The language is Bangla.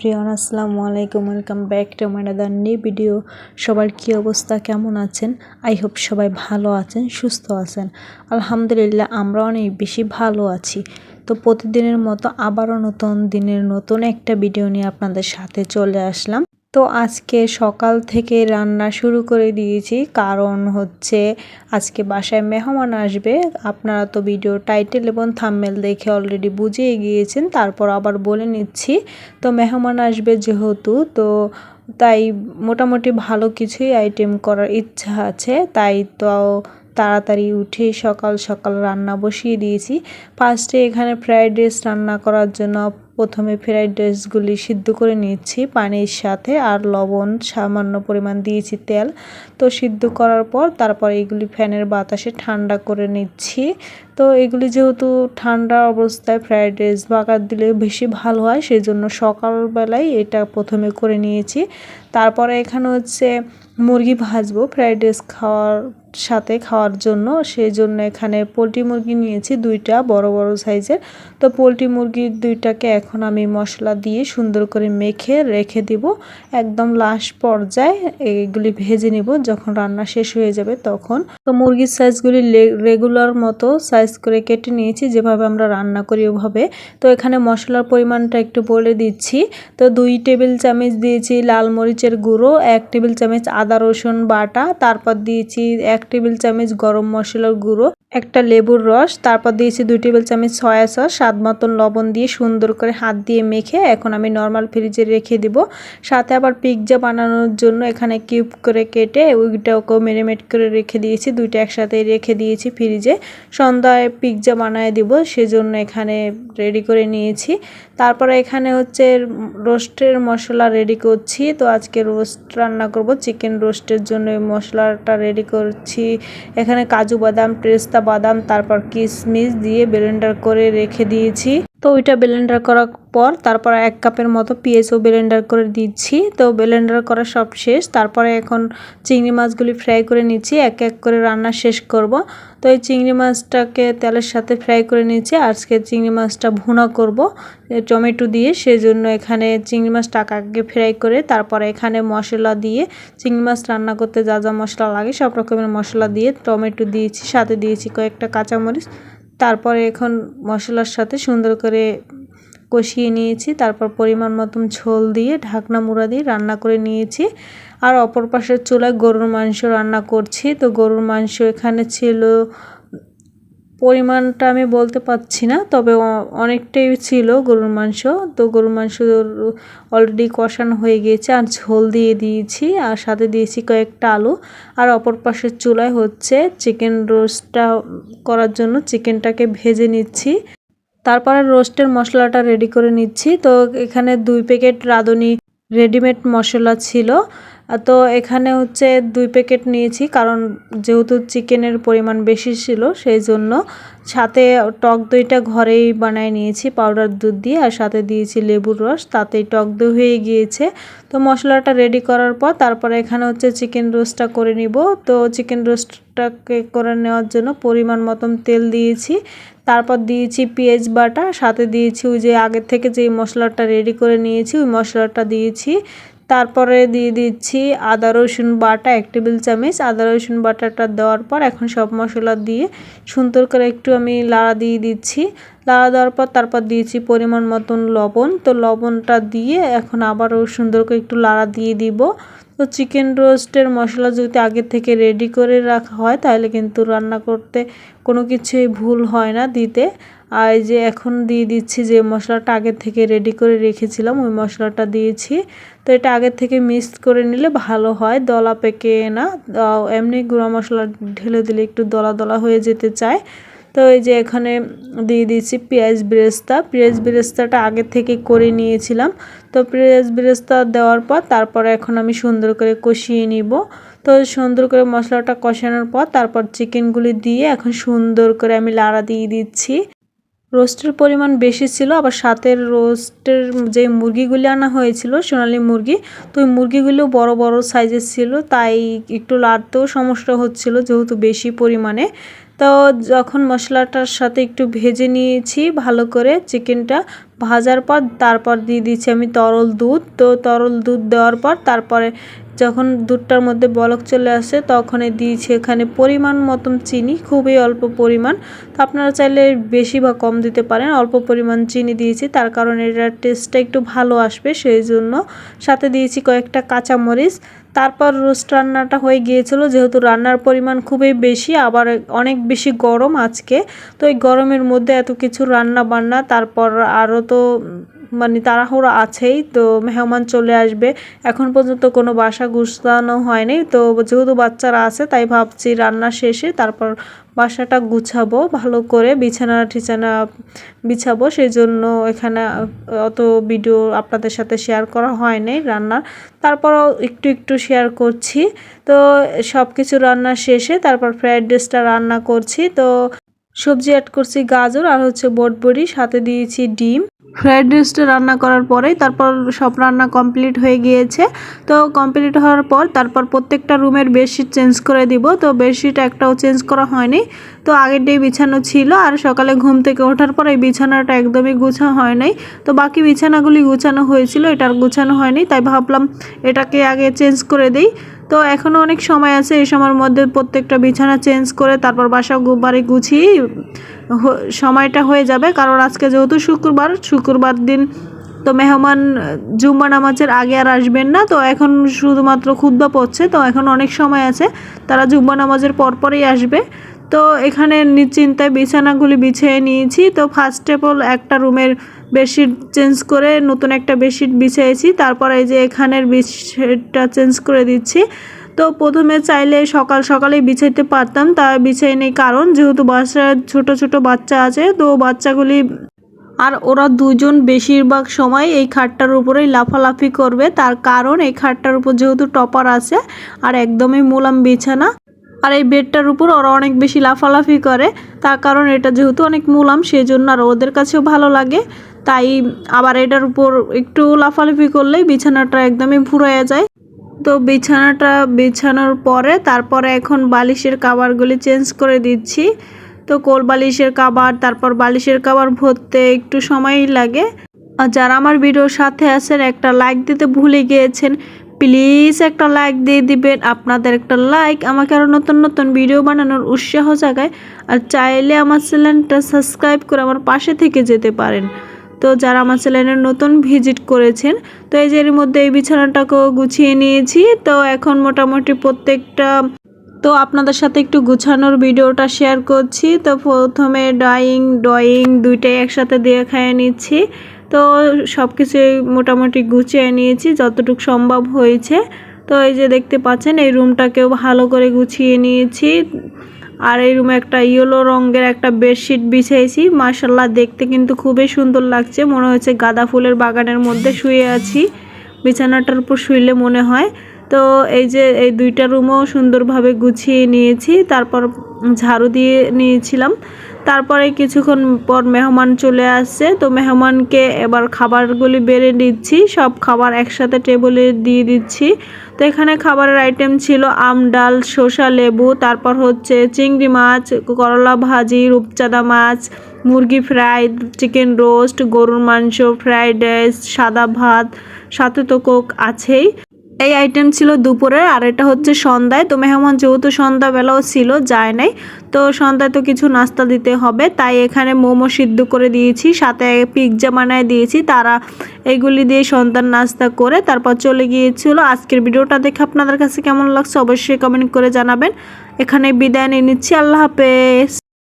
এভরিওয়ান, আসসালামু আলাইকুম। ওয়েলকাম ব্যাক টু মানাদার নিউ ভিডিও সবার কী অবস্থা? কেমন আছেন? আই হোপ সবাই ভালো আছেন, সুস্থ আছেন। আলহামদুলিল্লাহ, আমরা অনেক বেশি ভালো আছি। তো প্রতিদিনের মতো আবারও নতুন দিনের নতুন একটা ভিডিও নিয়ে আপনাদের সাথে চলে আসলাম। তো আজকে সকাল থেকে রান্না শুরু করে দিয়েছি। কারণ হচ্ছে আজকে বাসায় মেহমান আসবে। আপনারা তো ভিডিও টাইটেল এবং থাম্মেল দেখে অলরেডি বুঝিয়ে গিয়েছেন, তারপর আবার বলে নিচ্ছি। তো মেহমান আসবে যেহেতু, তো তাই মোটামুটি ভালো কিছুই আইটেম করার ইচ্ছা আছে। তাই তো তাড়াতাড়ি উঠে সকাল সকাল রান্না বসিয়ে দিয়েছি। ফার্স্টে এখানে ফ্রাইড রাইস রান্না করার জন্য প্রথমে ফ্রাইড রাইসগুলি সিদ্ধ করে নিয়েছি, পানির সাথে আর লবণ, সামান্য পরিমাণ দিয়েছি তেল। তো সিদ্ধ করার পর তারপর এগুলি ফ্যানের বাতাসে ঠান্ডা করে নিচ্ছি। তো এগুলি যেহেতু ঠান্ডা অবস্থায় ফ্রাইড রাইস বাগার দিলে বেশি ভালো হয় সেই জন্য সকালবেলায় এটা প্রথমে করে নিয়েছি। তারপরে এখানে হচ্ছে মুরগি ভাজবো, ফ্রাইড রাইস খাওয়ার সাথে খাওয়ার জন্য। সেই জন্য এখানে পোলট্রি মুরগি নিয়েছি দুইটা, বড় বড় সাইজের। তো পোলট্রি মুরগির দুইটাকে এখন আমি মশলা দিয়ে সুন্দর করে মেখে রেখে দিব। একদম লাস্ট পর্যায়ে এগুলি ভেজে নিব, যখন রান্না শেষ হয়ে যাবে তখন। তো মুরগির সাইজগুলি রেগুলার মতো সাইজ করে কেটে নিয়েছি, যেভাবে আমরা রান্না করি ওভাবে। তো এখানে মশলার পরিমাণটা একটু বলে দিচ্ছি। তো দুই টেবিল চামচ দিয়েছি লাল মরিচের গুঁড়ো, এক টেবিল চামচ আদা রসুন বাটা, তারপর দিয়েছি এক টেবিল চামচ গরম মশলার গুঁড়ো। একটা লেবুর রস, তারপর দিয়েছি দুই টেবিল চামচ সয়া সস, স্বাদ মতন লবণ দিয়ে সুন্দর করে হাত দিয়ে মেখে এখন আমি নর্মাল ফ্রিজে রেখে দিব। সাথে আবার পিৎজা বানানোর জন্য এখানে কিউব করে কেটে ওইটাকেও মেরিমেট করে রেখে দিয়েছি, দুইটা একসাথে রেখে দিয়েছি ফ্রিজে সন্ধ্যায় পিৎজা বানায় দিব, সেজন্য এখানে রেডি করে নিয়েছি। তারপরে এখানে হচ্ছে রোস্টের মশলা রেডি করছি, তো আজকে রোস্ট রান্না করব চিকেন রোস্টের জন্য মশলাটা রেডি করছি। এখানে কাজু বাদাম, পেস্তা বাদাম তারপর কিশমিশ দিয়ে ব্লেন্ডার করে রেখে দিয়েছি। তো ওইটা ব্লেন্ডার করার পর তারপর এক কাপের মতো পেঁয়াজও ব্লেন্ডার করে দিচ্ছি। তো ব্লেন্ডার করা সব শেষ। তারপরে এখন চিংড়ি মাছগুলি ফ্রাই করে নিচ্ছি। এক এক করে রান্না শেষ করব। তো এই চিংড়ি মাছটাকে তেলের সাথে ফ্রাই করে নিচ্ছি। আজকে চিংড়ি মাছটা ভুনা করব। টমেটো দিয়ে। সেজন্য এখানে চিংড়ি মাছটা আগে ফ্রাই করে তারপরে এখানে মশলা দিয়ে চিংড়ি মাছ রান্না করতে যা যা মশলা লাগে সব রকমের মশলা দিয়ে টমেটো দিয়েছি, সাথে দিয়েছি কয়েকটা কাঁচামরিচ। তারপরে এখন মশলার সাথে সুন্দর করে কষিয়ে নিয়েছি, তারপর পরিমাণ মতন ঝোল দিয়ে ঢাকনা মুড়া দিয়ে রান্না করে নিয়েছি। আর অপর পাশের চুলায় গরুর মাংস রান্না করছি। তো গরুর মাংস এখানে ছিল পরিমাণটা আমি বলতে পারছি না, তবে অনেকটাই ছিল গরুর মাংস। তো গরুর মাংস অলরেডি কষানো হয়ে গিয়েছে, আর ঝোল দিয়ে দিয়েছি, আর সাথে দিয়েছি কয়েকটা আলু। আর অপর পাশের চুলায় হচ্ছে চিকেন রোস্টটা করার জন্য চিকেনটাকে ভেজে নিচ্ছি। তারপরে রোস্টের মশলাটা রেডি করে নিচ্ছি। তো এখানে দুই প্যাকেট রাঁধুনি রেডিমেড মশলা ছিল। তো এখানে হচ্ছে দুই প্যাকেট নিয়েছি, কারণ যেহেতু চিকেনের পরিমাণ বেশি ছিল সেই জন্য সাথে টক দইটা ঘরেই বানায় নিয়েছি, পাউডার দুধ দিয়ে, আর সাথে দিয়েছি লেবুর রস, তাতেই টক দই হয়ে গিয়েছে। তো মশলাটা রেডি করার পর তারপরে এখানে হচ্ছে চিকেন রোস্টটা করে নিব। তো চিকেন রোস্টটাকে করে নেওয়ার জন্য পরিমাণ মতন তেল দিয়েছি। তারপর দিয়েছি পেঁয়াজ বাটা, সাথে দিয়েছি ওই যে আগের থেকে যে মশলাটা রেডি করে নিয়েছি, ওই মশলাটা দিয়েছি। তারপরে দিয়ে দিচ্ছি আদা, রসুন বাটা, এক টেবিল চামচ। আদা, রসুন বাটাটা দেওয়ার পর এখন সব মশলা দিয়ে সুন্দর করে একটু আমি লাড়া দিয়ে দিচ্ছি। লাড়া দেওয়ার পর তারপর দিয়েছি পরিমাণ মতন লবণ। তো লবণটা দিয়ে এখন আবারও সুন্দর করে একটু লাড়া দিয়ে দিব। তো চিকেন রোস্টের মশলা যদি আগে থেকে রেডি করে রাখা হয়, তাহলে কিন্তু রান্না করতে কোনো কিছুই ভুল হয় না দিতে। আর এই যে এখন দিয়ে দিচ্ছি যে মশলাটা আগে থেকে রেডি করে রেখেছিলাম, ওই মশলাটা দিয়েছি। তো এটা আগের থেকে মিক্স করে নিলে ভালো হয়, দলা পেকে না। এমনি গুঁড়া মশলা ঢেলে দিলে একটু দলা দলা হয়ে যেতে চায়। তো এই যে এখানে দিয়ে দিয়েছি পেঁয়াজ বেরেস্তা। পেঁয়াজ বেরেস্তাটা আগে থেকে করে নিয়েছিলাম। তো পেঁয়াজ বেরেস্তা দেওয়ার পর তারপরে এখন আমি সুন্দর করে কষিয়ে নিব। তো সুন্দর করে মশলাটা কষানোর পর তারপর চিকেনগুলি দিয়ে এখন সুন্দর করে আমি লাড়া দিয়ে দিচ্ছি। রোস্টের পরিমাণ বেশি ছিল, আবার সাথে রোস্টের যে মুরগিগুলি আনা হয়েছিল, সোনালি মুরগি, তো ওই মুরগিগুলো বড় বড় সাইজের ছিল, তাই একটু লাড়তেও সমস্যা হচ্ছিল যেহেতু বেশি পরিমাণে। তো যখন মশলাটার সাথে একটু ভেজে নিয়েছি ভালো করে, চিকেনটা ভাজার পর, তারপর দিয়ে দিচ্ছি আমি তরল দুধ, তো তরল দুধ দেওয়ার পর, তারপরে যখন দুধটার মধ্যে বলক চলে আসে তখন দিয়েছি এখানে পরিমাণ মতন চিনি, খুবই অল্প পরিমাণ। তো আপনারা চাইলে বেশি বা কম দিতে পারেন, অল্প পরিমাণ চিনি দিয়েছি। তার কারণে এটার টেস্টটা একটু ভালো আসবে সেই জন্য সাথে দিয়েছি কয়েকটা কাঁচামরিচ। তারপর রোস্ট রান্নাটা হয়ে গিয়েছিল, যেহেতু রান্নার পরিমাণ খুবই বেশি, আবার অনেক বেশি গরম আজকে। তো এই গরমের মধ্যে এত কিছু রান্না বান্না তারপর আরও তো মানে তাড়াহুড়ো আছেই, তো মেহমান চলে আসবে। এখন পর্যন্ত কোনো বাসা গুছানো হয়নি, তো যেহেতু বাচ্চারা আছে, তাই ভাবছি রান্না শেষে তারপর বাসাটা গুছাবো, ভালো করে বিছানা ঠিছানা বিছাবো। সেই জন্য এখানে অত ভিডিও আপনাদের সাথে শেয়ার করা হয়নি রান্নার। তারপরও একটু একটু শেয়ার করছি। তো সব কিছু রান্না শেষে, তারপর ফ্রায়েড রাইসটা রান্না করছি। তো সবজি অ্যাড করছি গাজর আর হচ্ছে বটবড়ি, সাথে দিয়েছি ডিম। ফ্রায়েড রাইসটা রান্না করার পরেই তারপর সব রান্না কমপ্লিট হয়ে গিয়েছে। তো কমপ্লিট হওয়ার পর তারপর প্রত্যেকটা রুমের বেডশিট চেঞ্জ করে দিব। তো বেডশিট একটাও চেঞ্জ করা হয়নি। তো আগের ডে বিছানো ছিল আর সকালে ঘুম থেকে ওঠার পর এই বিছানাটা একদমই গুছা হয় নাই তো বাকি বিছানাগুলি গুছানো হয়েছিল, এটা আর গুছানো হয়নি। তাই ভাবলাম এটাকে আগে চেঞ্জ করে দিই। তো এখনও অনেক সময় আছে, এই সময়ের মধ্যে প্রত্যেকটা বিছানা চেঞ্জ করে তারপর বাসা বাড়ি গুছিয়ে সময়টা হয়ে যাবে। কারণ আজকে যেহেতু শুক্রবার শুক্রবার দিন তো মেহমান, জুম্মা নামাজের আগে আর আসবেন না। তো এখন শুধুমাত্র ক্ষুদ্র পড়ছে, তো এখন অনেক সময় আছে, তারা জুম্মা নামাজের পরপরই আসবে। তো এখানে নিশ্চিন্তায় বিছানাগুলি বিছিয়ে নিয়েছি। তো ফার্স্ট অফ অল একটা রুমের বেডশিট চেঞ্জ করে নতুন একটা বেডশিট বিছিয়েছি তারপর এই যে এখানের বেডশিটটা চেঞ্জ করে দিচ্ছি। তো প্রথমে চাইলে সকাল সকালেই বিছাইতে পারতাম, তা বিছাই নেই কারণ যেহেতু বাসায় ছোট ছোট বাচ্চা আছে, তো বাচ্চাগুলি আর ওরা দুজন বেশিরভাগ সময় এই খাটটার উপরেই লাফালাফি করবে। তার কারণ এই খাটটার উপর যেহেতু টপার আছে আর একদমই মুলাম বিছানা, আর এই বেডটার উপর ওরা অনেক বেশি লাফালাফি করে। তার কারণ এটা যেহেতু অনেক মুলাম সেই জন্য আর ওদের কাছেও ভালো লাগে। তাই আবার এটার উপর একটু লাফালাফি করলেই বিছানাটা একদমই ফুরাইয়া যায়। তো বিছানাটা বিছানোর পরে তারপরে এখন বালিশের কাবারগুলি চেঞ্জ করে দিচ্ছি। তো কোল বালিশের কাবার, তারপর বালিশের কাবার ভরতে একটু সময়ই লাগে। আর যারা আমার ভিডিওর সাথে আছেন, একটা লাইক দিতে ভুলে গিয়েছেন প্লিজ একটা লাইক দিয়ে দিবেন। আপনাদের একটা লাইক আমাকে আরও নতুন নতুন ভিডিও বানানোর উৎসাহ জাগায়। আর চাইলে আমার চ্যানেলটা সাবস্ক্রাইব করে আমার পাশে থেকে যেতে পারেন। তো যারা আমার চ্যানেলে নতুন ভিজিট করেছেন, তো এই যে এর মধ্যে এই বিছানাটাকেও গুছিয়ে নিয়েছি। তো এখন মোটামুটি প্রত্যেকটা, তো আপনাদের সাথে একটু গুছানোর ভিডিওটা শেয়ার করছি। তো প্রথমে ড্রয়িং ড্রয়িং দুইটাই একসাথে দিয়ে খাইয়ে নিচ্ছি। তো সব কিছুই মোটামুটি গুছিয়ে নিয়েছি, যতটুকু সম্ভব হয়েছে। তো এই যে দেখতে পাচ্ছেন, এই রুমটাকেও ভালো করে গুছিয়ে নিয়েছি। আর এই রুমে একটা ইয়েলো রঙের একটা বেডশিট বিছাইছি। মার্শাল্লাহ দেখতে কিন্তু খুবই সুন্দর লাগছে। মনে হচ্ছে গাঁদা ফুলের বাগানের মধ্যে শুয়ে আছি। বিছানাটার উপর শুইলে মনে হয় তো এই যে এই দুইটা রুমও সুন্দরভাবে গুছিয়ে নিয়েছি। তারপর ঝাড়ু দিয়ে নিয়েছিলাম। তারপরে কিছুক্ষণ পর মেহমান চলে আসছে। তো মেহমানকে এবার খাবারগুলি বেড়ে দিচ্ছি সব খাবার একসাথে টেবিলে দিয়ে দিচ্ছি। তো এখানে খাবারের আইটেম ছিল আম, ডাল, শসা, লেবু। তারপর হচ্ছে চিংড়ি মাছ, করলা ভাজি, রূপচাঁদা মাছ, মুরগি ফ্রাই, চিকেন রোস্ট, গরুর মাংস, ফ্রাইড রাইস, সাদা ভাত, সাথে তো কোক আছেই। এই আইটেম ছিল দুপুরের, আর এটা হচ্ছে সন্ধ্যায়। তো মেহমান যেহেতু সন্ধ্যাবেলাও ছিল, যায় নাই। তো সন্ধ্যায় তো কিছু নাস্তা দিতে হবে, তাই এখানে মোমো সিদ্ধ করে দিয়েছি, সাথে পিৎজা বানায় দিয়েছি। তারা এইগুলি দিয়ে সন্তান নাস্তা করে তারপর চলে গিয়েছিল। আজকের ভিডিওটা দেখে আপনাদের কাছে কেমন লাগছে অবশ্যই কমেন্ট করে জানাবেন। এখানে বিদায় নিয়ে নিচ্ছি, আল্লাহ হাফেজ।